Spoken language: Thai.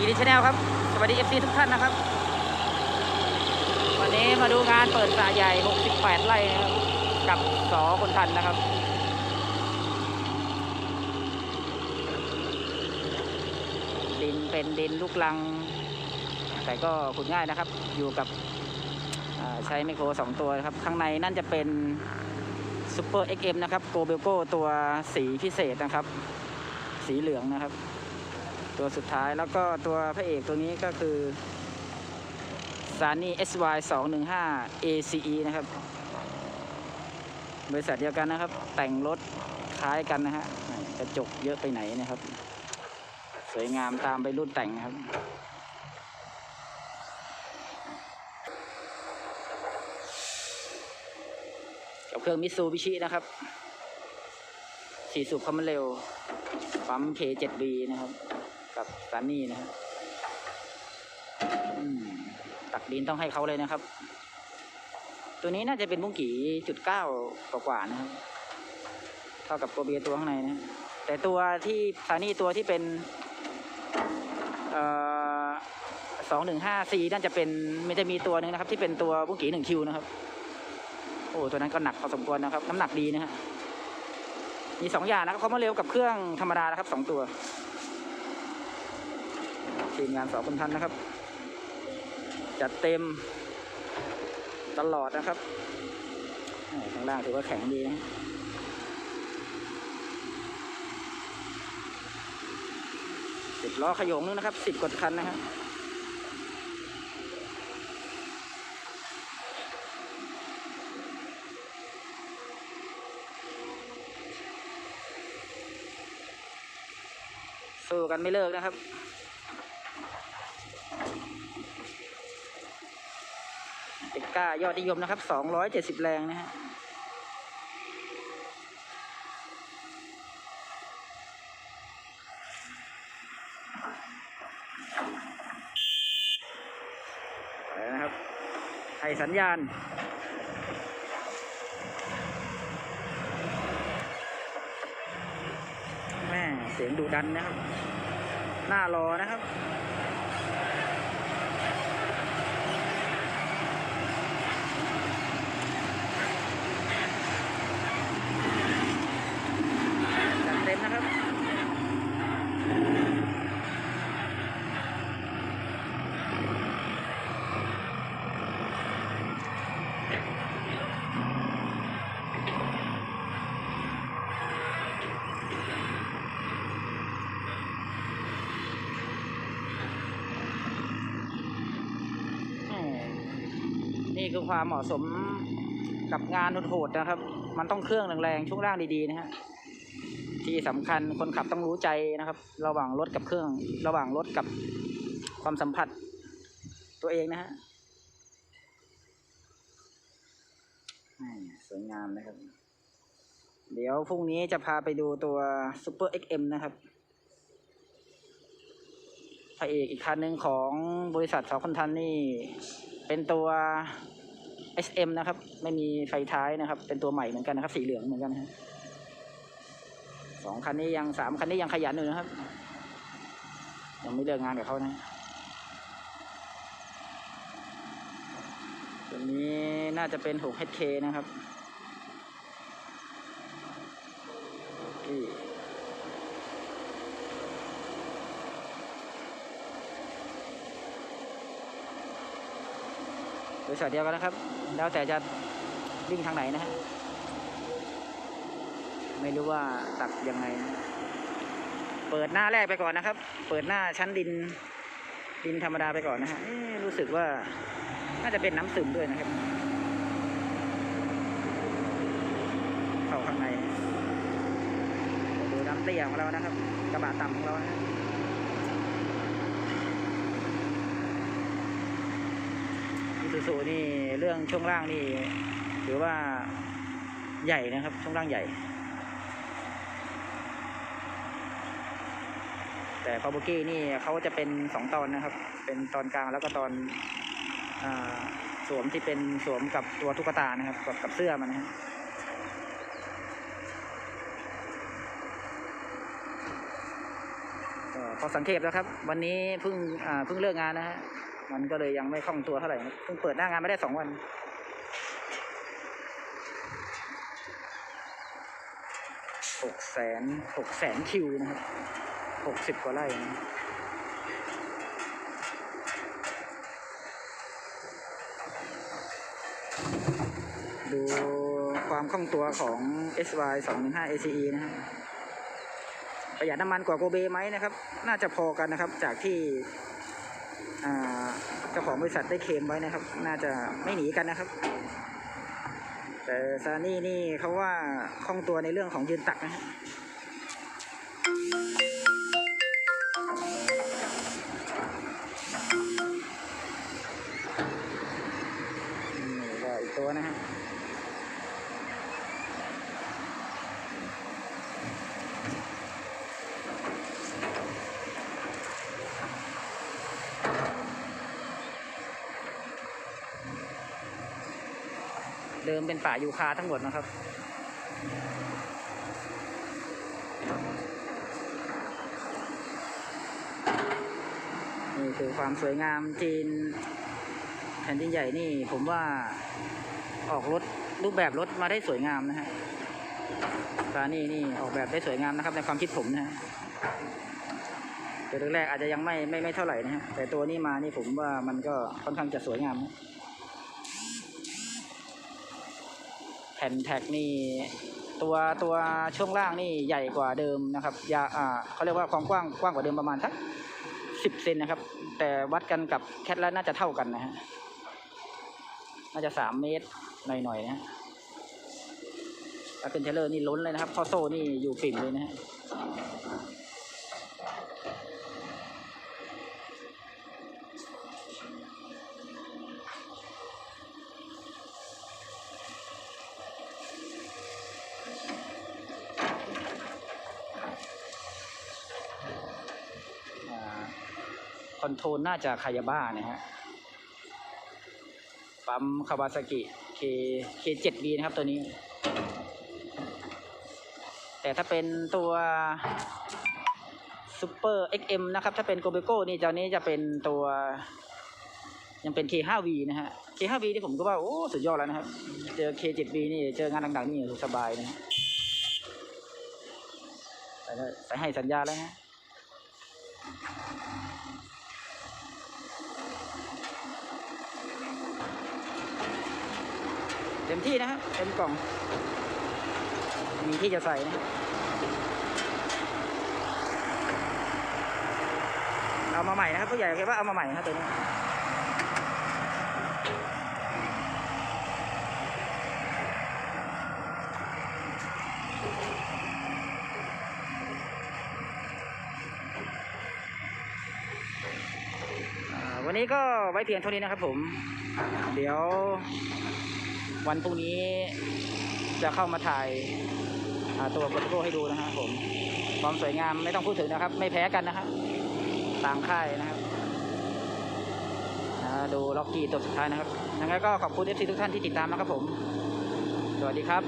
อีดีชแนลครับ สวัสดีเอฟซีทุกท่านนะครับ วันนี้มาดูงานเปิดสาใหญ่ 68 ไร่นะครับกับสอคนทันนะครับดินเป็นดินลูกลัง แต่ก็ขุดง่ายนะครับ อยู่กับใช้ไมโครสองตัวนะครับ ข้างในนั่นจะเป็นซูเปอร์ XM นะครับโกเบลโกตัวสีพิเศษนะครับ สีเหลืองนะครับ ตัวสุดท้ายแล้วก็ตัวพระเอกตัวนี้ก็คือ s a n y SY 215 ACE นะครับ บริษัทเดียวกันนะครับ แต่งรถคล้ายกันนะฮะกระจกเยอะไปไหนนะครับ สวยงามตามไปรุ่นแต่งนะครับกับเครื่องมิซูบิชินะครับ สี่สูบความเร็ว ปั๊ม K7B นะครับ กับซานนี่นะครับตักดินต้องให้เขาเลยนะครับ ตัวนี้น่าจะเป็นบุ้งกี่จุดเก้ากว่านะครับ เท่ากับตัวเบียตัวข้างในนะ แต่ตัวที่ซานี่ตัวที่เป็นสองหนึ่งห้าซีน่าจะเป็นมันจะมีตัวหนึงนะครับ ที่เป็นตัวบุ้งกี่หนึ่งคิวนะครับ โอ้ตัวนั้นก็หนักพอสมควรนะครับ น้ำหนักดีนะฮะมีสองอย่างนะครับเขามาเร็วกับเครื่องธรรมดานะครับสองตัว ทีมงานสองคนทันนะครับ จัดเต็มตลอดนะครับข้างล่างถือว่าแข็งดีนะสิบล้อขยงนึงนะครับสิบกว่าคันนะครับสู้กันไม่เลิกนะครับ เด็ ก้ายอดนิยมนะครับสองร้อยเจ็ดสิบแรงนะฮะนะครับ ให้สัญญาณแม่เสียงดุดันนะครับ หน้ารอนะครับ จัดเต็มนะครับ แหม่นี่ คือความเหมาะสมกับงานโหดๆนะครับ มันต้องเครื่องแรงๆช่วงล่างดีๆนะฮะที่สำคัญคนขับต้องรู้ใจนะครับ ระหว่างรถกับเครื่อง ระหว่างรถกับความสัมผัสตัวเองนะฮะสวยงามนะครับ เดี๋ยวพรุ่งนี้จะพาไปดูตัว Super XM นะครับพระเอกอีกคันหนึ่งของบริษัทสาวคนทันนี่ เป็นตัว SM นะครับ ไม่มีไฟท้ายนะครับ เป็นตัวใหม่เหมือนกันนะครับ สีเหลืองเหมือนกันนะฮะสองคันนี้ยังสามคันนี้ยังขยันอยู่นะครับ ยังไม่เลิกงานกับเขานะตัวนี้น่าจะเป็น 6HK นะครับที่ บริษัทเดียวกันนะครับ แล้วแต่จะวิ่งทางไหนนะฮะไม่รู้ว่าตักยังไง เปิดหน้าแรกไปก่อนนะครับ เปิดหน้าชั้นดิน ดินธรรมดาไปก่อนนะฮะเอ๊ะรู้สึกว่าน่าจะเป็นน้ำซึมด้วยนะครับ เข้าข้างในดูน้ำเตี้ยของเรานะครับ กระบะต่ำของเรานะฮะ อิ ซูซูนี่เรื่องช่วงล่างนี่ถือว่าใหญ่นะครับ ช่วงล่างใหญ่ แต่พาบอร์กี้นี่เขาจะเป็นสองตอนนะครับ เป็นตอนกลางแล้วก็ตอนอสวมที่เป็นสวมกับตัวตุ๊กตานะครับ กับกับเสื้อมันนะพอสังเกตแล้วครับ วันนี้เพิ่งเพิ่งเลิกงานนะฮะ มันก็เลยยังไม่คล่องตัวเท่าไหร่เพิ่งเปิดหน้างานไม่ได้สองวัน หกแสนหกแสนคิวนะครับหกสิบกว่าไร่นะดูความคล่องตัวของ SY 215 ACE นะฮะประหยัดน้ำมันกว่าโกเบไหมนะครับ น่าจะพอกันนะครับ จากที่ เจ้าของบริษัทได้เคลมไว้นะครับ น่าจะไม่หนีกันนะครับ แต่ซานี่นี่เขาว่าคล่องตัวในเรื่องของยืนตักนะฮะอีกตัวนะฮะ เดิมเป็นป่ายูคาทั้งหมดนะครับ นี่คือความสวยงามจีนแผ่นดินใหญ่นี่ผมว่าออกรถรูปแบบรถมาได้สวยงามนะฮะซานี่นี่ออกแบบได้สวยงามนะครับ ในความคิดผมนะฮะตัวแรกๆอาจจะยังไม่ไม่ไม่เท่าไหร่นะฮะแต่ตัวนี้มานี่ผมว่ามันก็ค่อนข้างจะสวยงามนะ แผ่นแท็กนี่ตัวตัวช่วงล่างนี่ใหญ่กว่าเดิมนะครับยาอ่าเขาเรียกว่าความกว้างกว้างกว่าเดิมประมาณสักสิบเซนนะครับ แต่วัดกันกับแคทแล้วน่าจะเท่ากันนะฮะน่าจะสามเมตรหน่อยๆนะฮะถ้าเป็นเทเลอร์นี่ล้นเลยนะครับข้อโซ่นี่อยู่ปิ่มเลยนะฮะ คอนโทรลน่าจะคายาบ้านะฮะปั๊มคาวาซากิ K K7B นะครับตัวนี้ แต่ถ้าเป็นตัวซูเปอร์ XM นะครับ ถ้าเป็นโกเบโก้นี่เจ้านี้จะเป็นตัว ยังเป็น K5V นะฮะ K5V ที่ผมก็ว่า โอ้สุดยอดแล้วนะครับ เจอ K7B นี่เจองานดังๆนี่สบายนะฮะแต่ให้สัญญาแล้วนะ เต็มที่นะฮะเต็มกล่อง มีที่จะใส่นะเอามาใหม่นะครับผู้ใหญ่คิดว่าเอามาใหม่นะตัวนี้วันนี้ก็ไว้เพียงเท่านี้นะครับผม เดี๋ยว วันพรุ่งนี้จะเข้ามาถ่ายตัวโปรโตโกให้ดูนะครับผมความสวยงามไม่ต้องพูดถึงนะครับ ไม่แพ้กันนะครับต่างค่ายนะครับดูล็อกกี้ตัวสุดท้ายนะครับยังไงก็ขอบคุณเอฟซีทุกท่านที่ติดตามนะครับผม สวัสดีครับ